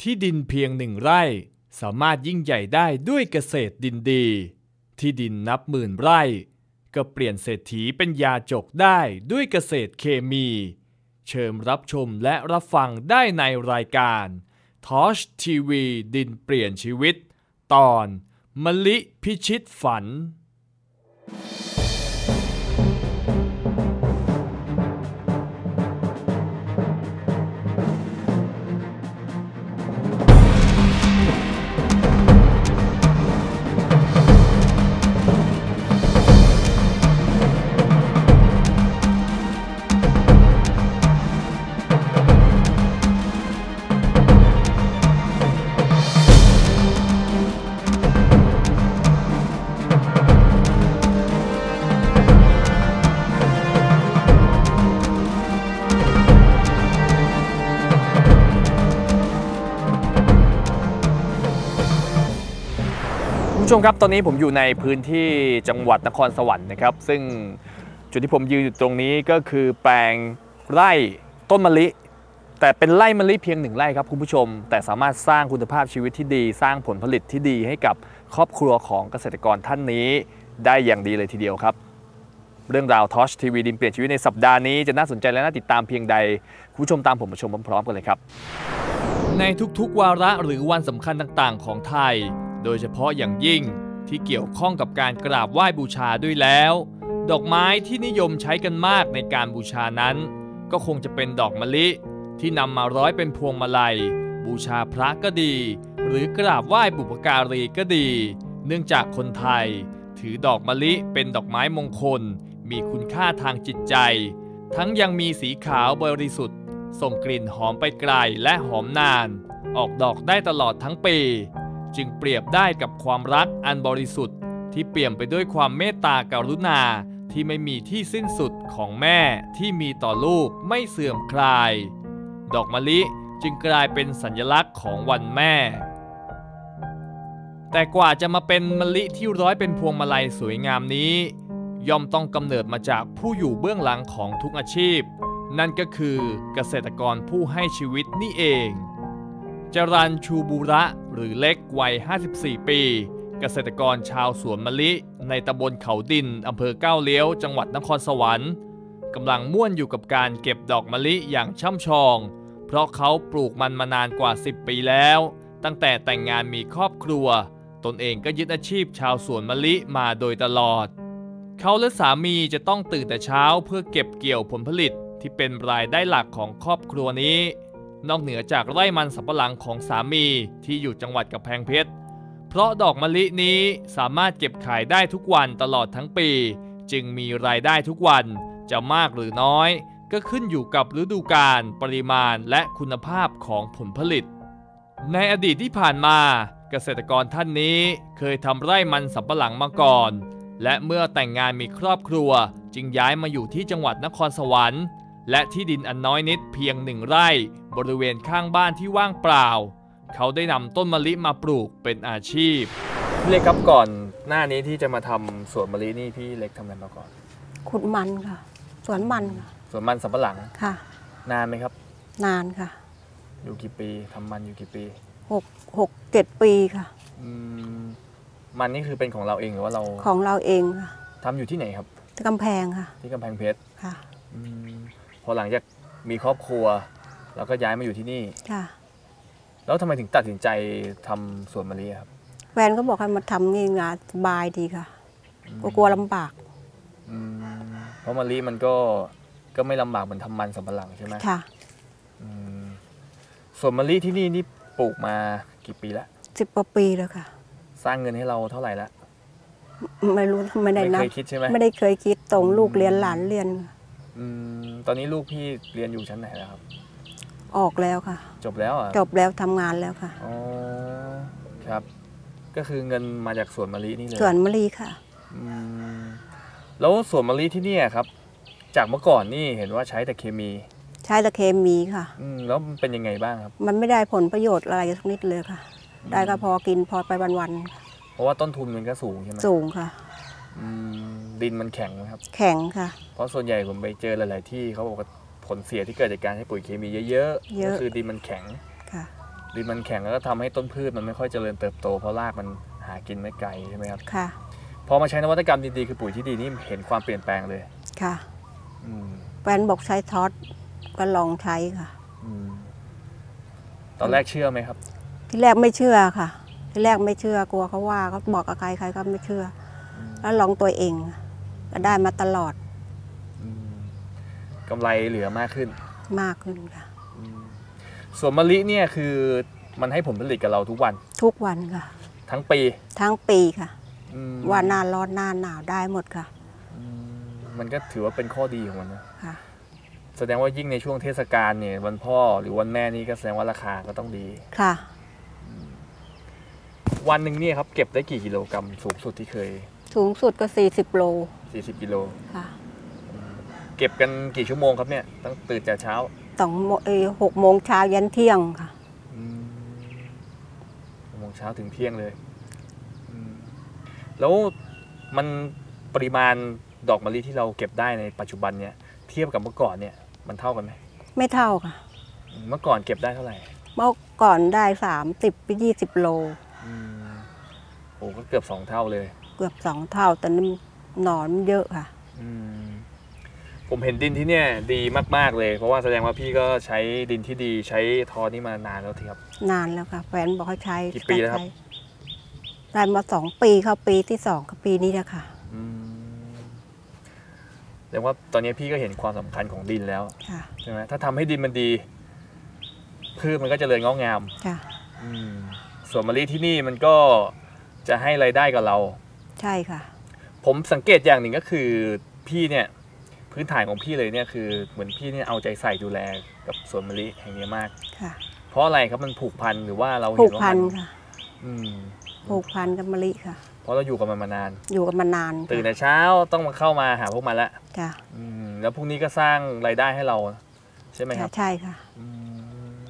ที่ดินเพียงหนึ่งไร่ สามารถยิ่งใหญ่ได้ด้วยเกษตรดินดี ที่ดินนับหมื่นไร่ ก็เปลี่ยนเศรษฐีเป็นยาจกได้ด้วยเกษตรเคมี เชิญรับชมและรับฟังได้ในรายการทอชทีวีดินเปลี่ยนชีวิต ตอนมะลิพิชิตฝัน ผู้ชมครับตอนนี้ผมอยู่ในพื้นที่จังหวัดนครสวรรค์นะครับ ซึ่งจุดที่ผมยืนอยู่ตรงนี้ก็คือแปลงไร่ต้นมะลิ แต่เป็นไร่มะลิเพียงหนึ่งไร่ครับคุณผู้ชม แต่สามารถสร้างคุณภาพชีวิตที่ดี สร้างผลผลิตที่ดีให้กับครอบครัวของเกษตรกรท่านนี้ได้อย่างดีเลยทีเดียวครับ เรื่องราวทอชทีวีดินเปลี่ยนชีวิตในสัปดาห์นี้จะน่าสนใจและน่าติดตามเพียงใดคุณผู้ชมตามผมมาชมพร้อมๆกันเลยครับ ในทุกๆวาระหรือวันสำคัญต่างๆ ของไทย โดยเฉพาะอย่างยิ่งที่เกี่ยวข้องกับการกราบไหว้บูชาด้วยแล้ว ดอกไม้ที่นิยมใช้กันมากในการบูชานั้น ก็คงจะเป็นดอกมะลิ ที่นำมาร้อยเป็นพวงมาลัย บูชาพระก็ดี หรือกราบไหว้บุพการีก็ดี เนื่องจากคนไทย ถือดอกมะลิเป็นดอกไม้มงคล มีคุณค่าทางจิตใจ ทั้งยังมีสีขาวบริสุทธิ์ ส่งกลิ่นหอมไปไกลและหอมนาน ออกดอกได้ตลอดทั้งปี จึงเปรียบได้กับความรักอันบริสุทธิ์ ที่เปี่ยมไปด้วยความเมตตากรุณาที่ไม่มีที่สิ้นสุดของแม่ที่มีต่อลูกไม่เสื่อมคลาย ดอกมะลิจึงกลายเป็นสัญลักษณ์ของวันแม่ แต่กว่าจะมาเป็นมะลิที่ร้อยเป็นพวงมาลัยสวยงามนี้ ย่อมต้องกำเนิดมาจากผู้อยู่เบื้องหลังของทุกอาชีพ นั่นก็คือเกษตรกรผู้ให้ชีวิตนี่เองจรันชูบูระ หรือเล็กวัย 54 ปี เกษตรกรชาวสวนมะลิ ในตำบลเขาดินอำเภอก้าวเลี้ยว จังหวัดนครสวรรค์กำลังม่วนอยู่กับการเก็บดอกมะลิอย่างช่ำชอง เพราะเขาปลูกมันมานานกว่า 10 ปีแล้ว ตั้งแต่แต่งงานมีครอบครัว ตนเองก็ยึดอาชีพชาวสวนมะลิมาโดยตลอด เขาและสามีจะต้องตื่นแต่เช้าเพื่อเก็บเกี่ยวผลผลิตที่เป็นรายได้หลักของครอบครัวนี้ นอกเหนือจากไร่มันสำปะหลังของสามีที่อยู่จังหวัดกำแพงเพชร เพราะดอกมะลินี้สามารถเก็บขายได้ทุกวันตลอดทั้งปี จึงมีรายได้ทุกวันจะมากหรือน้อย ก็ขึ้นอยู่กับฤดูกาลปริมาณและคุณภาพของผลผลิต ในอดีตที่ผ่านมาเกษตรกรท่านนี้เคยทำไร่มันสำปะหลังมาก่อน และเมื่อแต่งงานมีครอบครัว จึงย้ายมาอยู่ที่จังหวัดนครสวรรค์ และที่ดินอันน้อยนิดเพียงหนึ่งไร่ บริเวณข้างบ้านที่ว่างเปล่า เขาได้นำต้นมะลิมาปลูกเป็นอาชีพพี่เล็กครับก่อนหน้านี้ที่จะมาทำสวนมะลินี่พี่เล็กทำอะไรมาก่อนขุดมันค่ะ สวนมันค่ะสวนมันสำปะหลังค่ะ นานไหมครับ นานค่ะอยู่กี่ปีทำมันอยู่กี่ปีหกหกเจ็ดปีค่ะ อืมมันนี่คือเป็นของเราเองหรือว่าเราของเราเองค่ะทำอยู่ที่ไหนครับที่กำแพงค่ะ ที่กำแพงเพชรค่ะ อืมพ อหลังจากมีครอบครัว แล้วก็ย้ายมาอยู่ที่นี่ ค่ะ แล้วทำไมถึงตัดสินใจทำสวนมะลิอะครับแฟนก็บอกให้มาทำนี่นะสบายดีค่ะก็กลัวลำบาก อืมเพราะมะลิมันก็ก็ไม่ลำบากเหมือนทำมันสำปะหลังใช่ไหมค่ะ อืมสวนมะลิที่นี่นี่ปลูกมากี่ปีแล้วสิบกว่าปีแล้วค่ะ สร้างเงินให้เราเท่าไหร่แล้วไม่รู้ไม่ได้ไม่นัเคบยคิดใช่ไหม ไม่ได้เคยคิดตรงลูกเรียนหลานเรียน อืมตอนนี้ลูกพี่เรียนอยู่ชั้นไหนแล้วครับ ออกแล้วค่ะ จบแล้วเหรอะจบแล้วทำงานแล้วค่ะ อ๋อครับ ก็คือเงินมาจากสวนมะลินี่เลยสวนมะลิค่ะ อืมแล้วสวนมะลิที่เนี่ยครับ จากเมื่อก่อนนี่เห็นว่าใช้แต่เคมีใช้ตะเคมีค่ะ อืมแล้วมันเป็นยังไงบ้างครับ มันไม่ได้ผลประโยชน์อะไรสักนิดเลยค่ะ ได้ก็พอกินพอไปวันเพราะว่าต้นทุนมันก็สูงใช่ไหมๆสูงค่ะ อืม ดินมันแข็งนะครับ แข็งค่ะ เพราะส่วนใหญ่ผมไปเจอหลาย ๆ ที่เขาบอกว่าผลเสียที่เกิดจากการใช้ปุ๋ยเคมีเยอะๆเยอะก็คือดินมันแข็งค่ะ ดินมันแข็งแล้วก็ทำให้ต้นพืชมันไม่ค่อยเจริญเติบโตเพราะรากมันหากินไม่ไกลใช่ไหมครับค่ะพอมาใช้นวัตกรรมดีๆคือปุ๋ยที่ดีนี่เห็นความเปลี่ยนแปลงเลยค่ะอืมแฟนบอกใช้ทอสก็ลองใช้ค่ะอืมตอนแรกเชื่อไหมครับ ที่แรกไม่เชื่อค่ะ ที่แรกไม่เชื่อกลัวเขาว่าเขาบอกกับใครใครก็ไม่เชื่ออืมแล้วลองตัวเอง ก็ได้มาตลอดอืมกำไรเหลือมากขึ้นมากขึ้นค่ะ อืมส่วนมะลิเนี่ยคือมันให้ผลผลิตกับเราทุกวันทุกวันค่ะ ทั้งปีทั้งปีค่ะ อืมว่าหน้าร้อนหน้าหนาวได้หมดค่ะอืมมันก็ถือว่าเป็นข้อดีของมันนะ ค่ะ แสดงว่ายิ่งในช่วงเทศกาลเนี่ยวันพ่อหรือวันแม่นี่ก็แสดงว่าราคาก็ต้องดี ค่ะ วันหนึ่งเนี่ยครับเก็บได้กี่กิโลกรัมสูงสุดที่เคย สูงสุดก็ 40 โล40กิโลค่ะเก็บกันกี่ชั่วโมงครับเนี่ยตั้งตื่นแต่เช้าสองโมเอยหกโมงเช้ายันเที่ยงค่ะอืมหกโมงเช้าถึงเที่ยงเลยอืมแล้วมันปริมาณดอกมะลิที่เราเก็บได้ในปัจจุบันเนี่ย เทียบกับเมื่อก่อนเนี่ยมันเท่ากันไหมไม่เท่าค่ะ เมื่อก่อนเก็บได้เท่าไหร่เมื่อก่อนได้ 30ไป20 โลอืมโอ้ก็เกือบสองเท่าเลย เกือบสองเท่า แต่นี่หนอนมันเยอะค่ะ อืมผมเห็นดินที่เนี่ยดีมากๆเลย เพราะว่าแสดงว่าพี่ก็ใช้ดินที่ดีใช้ทอนี่มานานแล้วทีครับ นานแล้วค่ะแฟนบอกให้ใช้กี่ปีแล้วครับใช้ได้มาสองปีเข้าปีที่สองกับปีนี้แล้วค่ะอืมแสดงว่าตอนนี้พี่ก็เห็นความสำคัญของดินแล้วค่ะใช่ไหมถ้าทำให้ดินมันดีพืชมันก็จเจริญงอกงาม ค่ะ อืมส่วนมะลิที่นี่มันก็จะให้ไรายได้กับเรา ใช่ค่ะ ผมสังเกตอย่างหนึ่งก็คือพี่เนี่ยพื้นฐานของพี่เลยเนี่ยคือเหมือนพี่เนี่ยเอาใจใส่ดูแลกับสวนมะลิแห่งนี้มากค่ะ เพราะอะไรครับมันผูกพันหรือว่าเราผูเห็กนว่าพันมันค่ะ อืมผูกพันกับมะลิค่ะ เพราะเราอยู่กับมันมานาน อยู่กันมานานตื่นค่ะแต่เช้าต้องมาเข้ามาหาพวกมันละจ้ะอืมแล้วพวกนี้ก็สร้างรายได้ให้เราใช่ไหมครับ ใช่ค่ะ อืม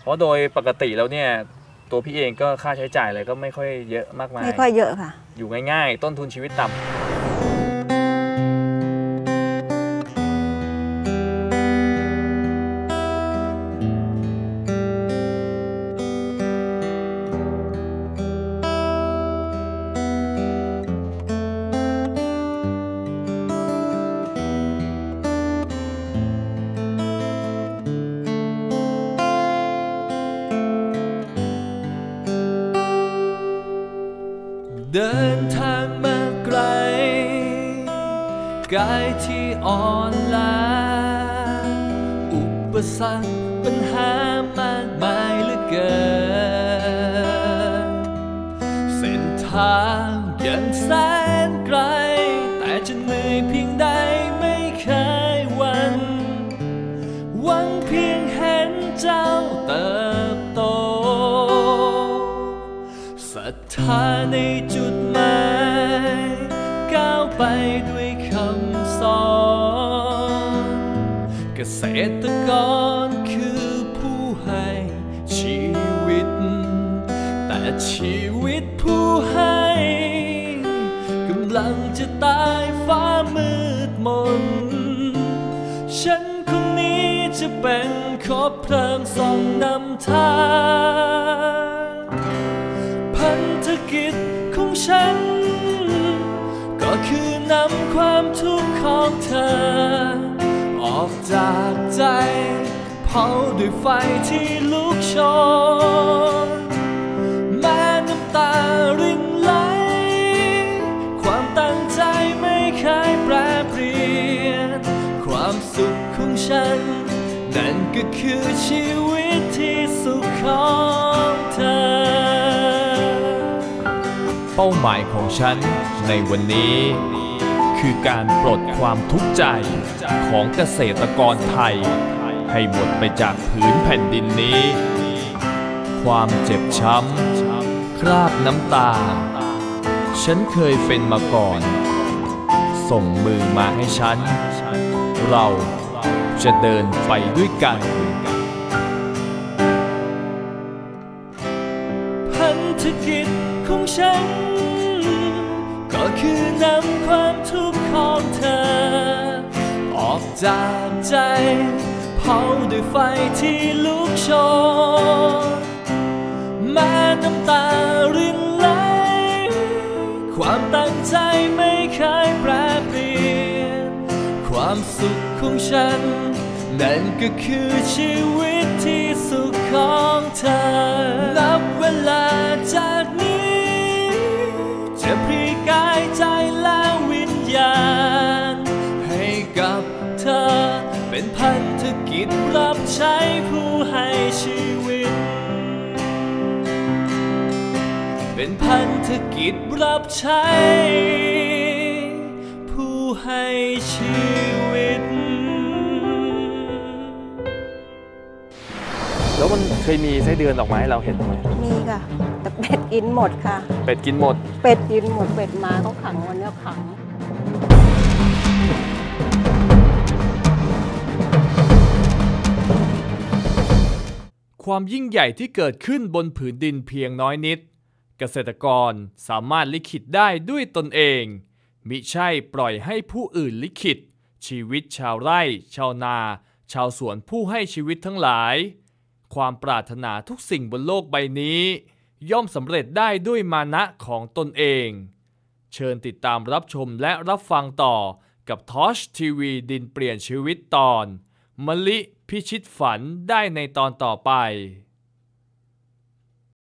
เพราะโดยปกติแล้วเนี่ย ตัวพี่เองก็ค่าใช้จ่ายอะไรก็ไม่ค่อยเยอะมากมาย ไม่ค่อยเยอะค่ะ อยู่ง่ายๆ ต้นทุนชีวิตต่ำ อ่อนล้าอุปสรรคปัญหามากมายเหลือเกิน เส้นทางยังแสนไกล แต่จะเหนื่อยเพียงใดไม่เคยหวันหวังเพียงเห็นเจ้าเติบโตศรัทธาในจุดหมายก้าวไปด้วย ษตรกรคือผู้ให้ชีวิต แต่ชีวิตผู้ให้กำลังจะตายฟ้ามืดมน ฉันคนนี้จะเป็นขอบเพลิงส่องนำทางพันธกิจของฉัน ก็คือนำความทุกข์ของเธอ ออกจากใจ เผาด้วยไฟที่ลุกโชนแม้น้ำตารินไหล ความตั้งใจไม่เคยแปรเปลี่ยน ความสุขของฉัน นั่นก็คือชีวิตที่สุขของเธอ เป้าหมายของฉันในวันนี้ คือการปลดความทุกข์ใจของเกษตรกรไทย ให้หมดไปจากผืนแผ่นดินนี้ ความเจ็บช้ำ คราบน้ำตา ฉันเคยเป็นมาก่อน ส่งมือมาให้ฉัน เราจะเดินไปด้วยกันพันธกิจของฉัน ก็คือนำความทุกข์ ของเธอ ออกจากใจ เผาด้วยไฟที่ลุกโชนแม้น้ำตารินไหล ความตั้งใจไม่เคยแปรเปลี่ยน ความสุขของฉัน นั่นก็คือชีวิตที่สุขของเธอ นับเวลาจากนี้จ พันธกิจรับใช้ผู้ให้ชีวิต เป็นพันธกิจรับใช้ผู้ให้ชีวิต แล้วมันเคยมีไส้เดือนออกมาให้เราเห็นไหมมีค่ะ แต่เป็ดกินหมดค่ะ เป็ดกินหมด เป็ดกินหมดเป็ดมาเขาขังวันนี้ขัง ความยิ่งใหญ่ที่เกิดขึ้นบนผืนดินเพียงน้อยนิด เกษตรกรสามารถลิขิตได้ด้วยตนเอง มิใช่ปล่อยให้ผู้อื่นลิขิต ชีวิตชาวไร่ ชาวนา ชาวสวนผู้ให้ชีวิตทั้งหลาย ความปรารถนาทุกสิ่งบนโลกใบนี้ ย่อมสำเร็จได้ด้วยมานะของตนเอง เชิญติดตามรับชมและรับฟังต่อกับทอชทีวีดินเปลี่ยนชีวิตตอน มะลิพิชิตฝันได้ในตอนต่อไป